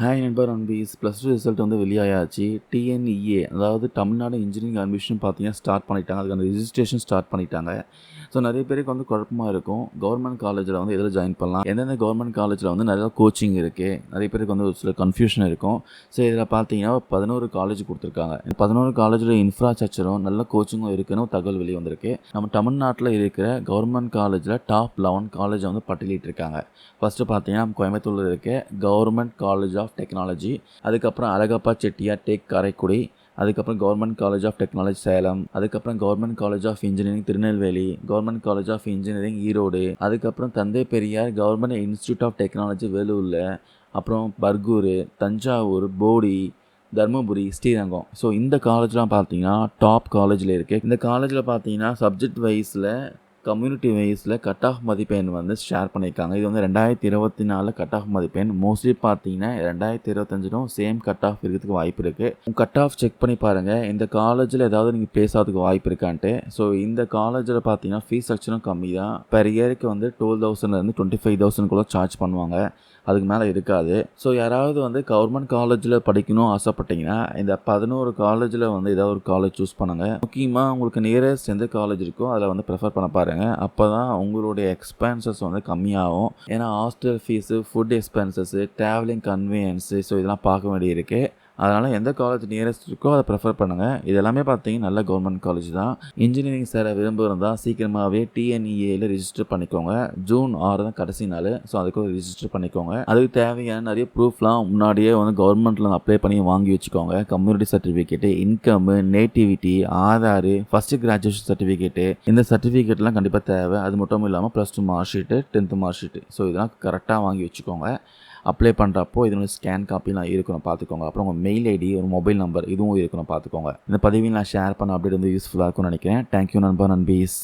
Hi நண்பர் அன்பீஸ். Plus two result வந்து வெளியாயாச்சு. டிஎன்இஏ அதாவது தமிழ்நாடு இன்ஜினியரிங் அட்மிஷன் பார்த்தீங்கன்னா ஸ்டார்ட் பண்ணிட்டாங்க. அதுக்கான ரிஜிஸ்ட்ரேஷன் ஸ்டார்ட் பண்ணிட்டாங்க. ஸோ நிறைய பேருக்கு வந்து குழப்பமாக இருக்கும். கவர்மெண்ட் காலேஜில் வந்து எதில் ஜாயின் பண்ணலாம்? எந்தெந்த கவர்மெண்ட் காலேஜில் வந்து நிறையா கோச்சிங் இருக்குது நிறைய பேருக்கு வந்து ஒரு சில கன்ஃபியூஷன் இருக்கும். ஸோ இதில் பார்த்தீங்கன்னா பதினோரு காலேஜ் கொடுத்துருக்காங்க. பதினோரு காலேஜில் இன்ஃப்ராஸ்ட்ரக்சரும் நல்ல கோச்சிங்கும் இருக்குன்னு தகவல் வெளியே வந்திருக்கு. நம்ம தமிழ்நாட்டில் இருக்கிற கவர்மெண்ட் காலேஜில் டாப் லெவன் காலேஜை வந்து பட்டியலிட்டிருக்காங்க. ஃபஸ்ட்டு பார்த்தீங்கன்னா கோயம்புத்தூரில் இருக்க. கவர்மெண்ட் காலேஜ் ஆஃப் டெக்னாலஜி அதுக்கப்புறம் அழகப்பா செட்டியார் டேக் காரைக்குடி அதுக்கப்புறம் government college of technology Salem அதுக்கப்புறம் government college of engineering Tirunelveli government college of engineering Erode அதுக்கப்புறம் Thanthai Periyar government institute of technology வேலூரில் அப்புறம் பர்கூர் தஞ்சாவூர் போடி தருமபுரி ஸ்ரீரங்கம். ஸோ இந்த காலேஜ்லாம் பார்த்தீங்கன்னா டாப் காலேஜில் இருக்குது இந்த காலேஜில் பார்த்தீங்கன்னா சப்ஜெக்ட் வைஸில் கம்யூனிட்டி வைஸில் கட் ஆஃப் மதிப்பெண் வந்து ஷேர் பண்ணியிருக்காங்க. இது வந்து ரெண்டாயிரத்தி இருபத்தி நாலு கட் ஆஃப் மதிப்பெண். மோஸ்ட்லி பார்த்தீங்கன்னா ரெண்டாயிரத்தி இருபத்தஞ்சிலும் சேம் கட் ஆஃப் இருக்கிறதுக்கு வாய்ப்பு இருக்குது கட் ஆஃப் செக் பண்ணி பாருங்கள் இந்த காலேஜில் ஏதாவது நீங்கள் பேசாததுக்கு வாய்ப்பு இருக்கான்ட்டு. ஸோ இந்த காலேஜில் பார்த்தீங்கன்னா ஃபீஸ் ஸ்ட்ரக்சரும் கம்மி தான். பெர் இயருக்கு வந்து டுவெல் தௌசண்ட்லேருந்து டுவெண்ட்டி ஃபைவ் தௌசண்ட்குள்ளே சார்ஜ் பண்ணுவாங்க. அதுக்கு மேலே இருக்காது. ஸோ யாராவது வந்து கவர்மெண்ட் காலேஜில் படிக்கணும் ஆசைப்பட்டீங்கன்னா இந்த பதினோரு காலேஜில் வந்து ஏதாவது ஒரு காலேஜ் சூஸ் பண்ணுங்கள் முக்கியமாக உங்களுக்கு நியரஸ்ட் எந்த காலேஜ் இருக்கோ அதில் வந்து ப்ரிஃபர் பண்ண பாருங்கள் அப்போ தான் உங்களுடைய எக்ஸ்பென்சஸ் வந்து கம்மியாகும். ஏன்னா hostel fees food expenses travelling convenience so இதெல்லாம் பார்க்க வேண்டியிருக்கு. அதனால் எந்த காலேஜ் நியரஸ்ட் இருக்கோ அதை ப்ரிஃபர் பண்ணுங்கள் இதெல்லாமே பார்த்தீங்கன்னா நல்ல கவர்மெண்ட் காலேஜ் தான். இன்ஜினியரிங் சேர விரும்புகிறதா சீக்கிரமாகவே டிஎன்இஏயில் ரிஜிஸ்டர் பண்ணிக்கோங்க. ஜூன் ஆறு தான் கடைசி நாள். ஸோ அதுக்கு ரிஜிஸ்டர் பண்ணிக்கோங்க. அதுக்கு தேவையான நிறைய ப்ரூஃப்லாம் முன்னாடியே வந்து கவர்மெண்ட்டில் அப்ளை பண்ணி வாங்கி வச்சுக்கோங்க. Community certificate income nativity Aadhaar first graduation certificate இந்த சர்டிஃபிகேட்லாம் கண்டிப்பாக தேவை. அது மட்டும் இல்லாமல் plus two mark sheet tenth mark sheet so இதெல்லாம் கரெக்டாக வாங்கி வச்சுக்கோங்க. அப்ளை பண்ணுறப்போ இதனோட ஸ்கேன் காப்பிலாம் இருக்கணும் பார்த்துக்கோங்க. அப்புறம் உங்கள் மெயில் ஐடி ஒரு மொபைல் நம்பர் இதுவும் இருக்கணும் பார்த்துக்கோங்க. இந்த பதிவில் நான் ஷேர் பண்ண அப்டேட் வந்து யூஸ்ஃபுல்லாக இருக்கும்னு நினைக்கிறேன். தேங்க்யூ நண்பா நண்பீஸ்.